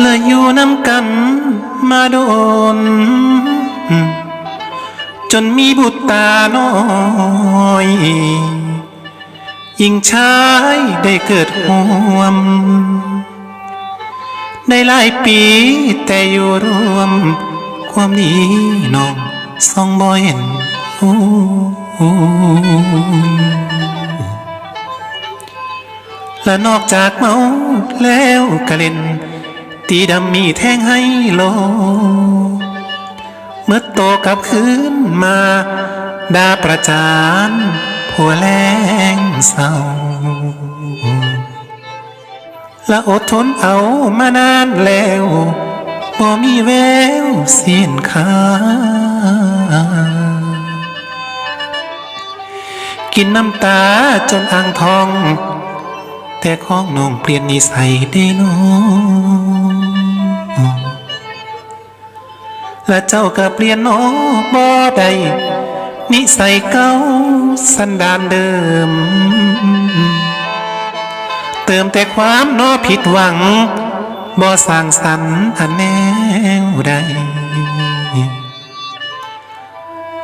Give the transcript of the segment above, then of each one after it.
และอยู่น้ำกันมาโดน จนมีบุตรตาน้อยยิ่งชายได้เกิดห่วมได้หลายปีแต่อยู่รวม ความดีน้องสองบ่เห็นและนอกจากเมาแล้วกะเล่น ตีดำมีแทงให้โล เมื่อโตกลับคืนมาดาประจานผัวแรงเศร้าและอดทนเอามานานแล้วบ่มีแววสิ้นค่ากินน้ำตาจนอ่างทอง แต่ของน้องเปลี่ยนนิสัยได้น้อง และเจ้าก็เปลี่ยนน้อบ่ได้นิสัยเก่าสันดานเดิม เติมแต่ความนอผิดหวังบ่สร้างสรรค์อันแนวใด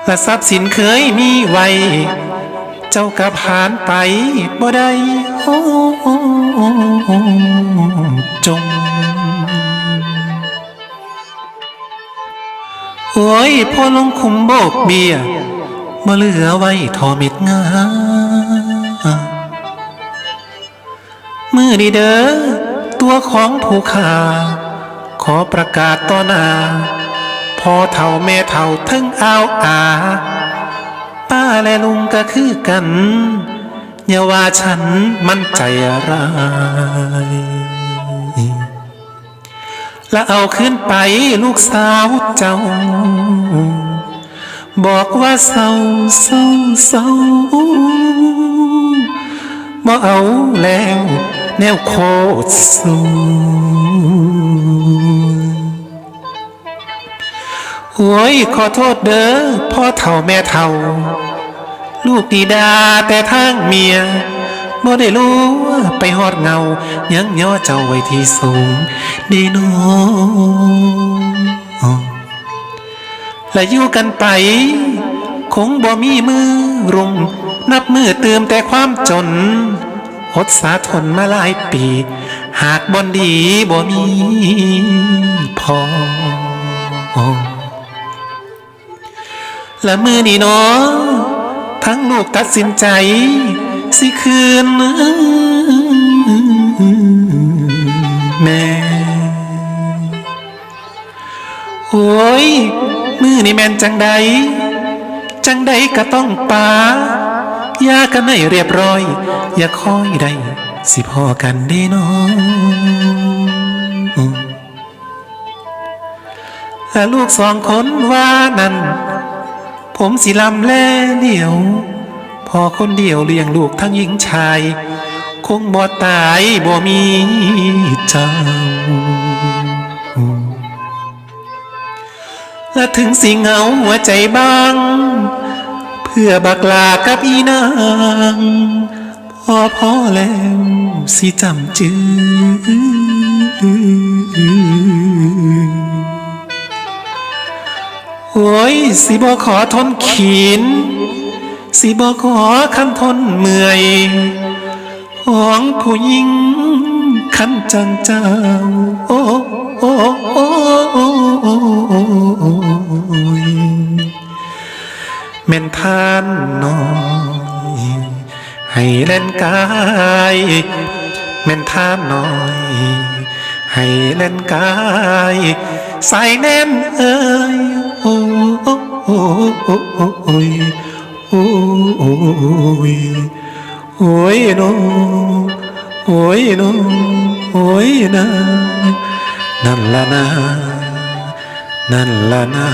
และทรัพย์สินเคยมีไว้ เจ้ากับหานไปบ่ได้โอ้จง พอลงคุมโบกเบียบ่เหลือไว้ทอเม็ดงามือดีเด้อตัวของผู้ขาขอประกาศต่อหน้าพ่อเท่าแม่เท่าทั้งเอาอาป้าและลุงก็คือกันอย่าว่าฉันมันใจร้าย และเอาขึ้นไปลูกสาวเจ้า บอกว่าเศร้าเศร้าเศร้าบ่เอาแล้วแนวโคตรสูโอ้ยขอโทษเด้อพ่อเฒ่าแม่เฒ่า ลูกดีดาแต่ทางเมีย บ่ได้รู้ไปหอดเงา ยังย่อเจ้าไว้ที่สูงดีโนและอยู่กันไป คงบ่มีมือรุมนับมือเติมแต่ความจนอดสาทนมาหลายปี หากบนดีบ่มีพอและมือนี่เนาะทั้งลูกตัดสินใจ สิคืนแม่โอ้ยมือนี่แมนจังใด จังใดก็ต้องปายากันให้เรียบร้อย อย่าคอยได้สิพ่อกันได้น้องและลูกสองคนว่านั้นผมสิลำแล่เดี่ยว พอคนเดียวเลี้ยงลูกทั้งหญิงชาย คงบ่ตายบ่มีเจ้าและถึงสิเหงาหัวใจบ้าง เพื่อบักลากับอีนางพอพอแล้วสิจำจือโอ้ยสิบอขอทนขีน สิบอขอคันทนเมื่อยของผู้หญิงคันจังเจ้า โอ้โอ้โอ้โอ้ยแม่นทานน้อย ให้เล่นกายแม่นทานน้อย ให้เล่นกายใส่แน่นเอ้ยโอ้โอ้โอโอ้โอ้โอ้ยโอ้โอ้ ยโอ้ยโนโอ้ยโนโอ้ยนะนั่นละนะนั่นละนะ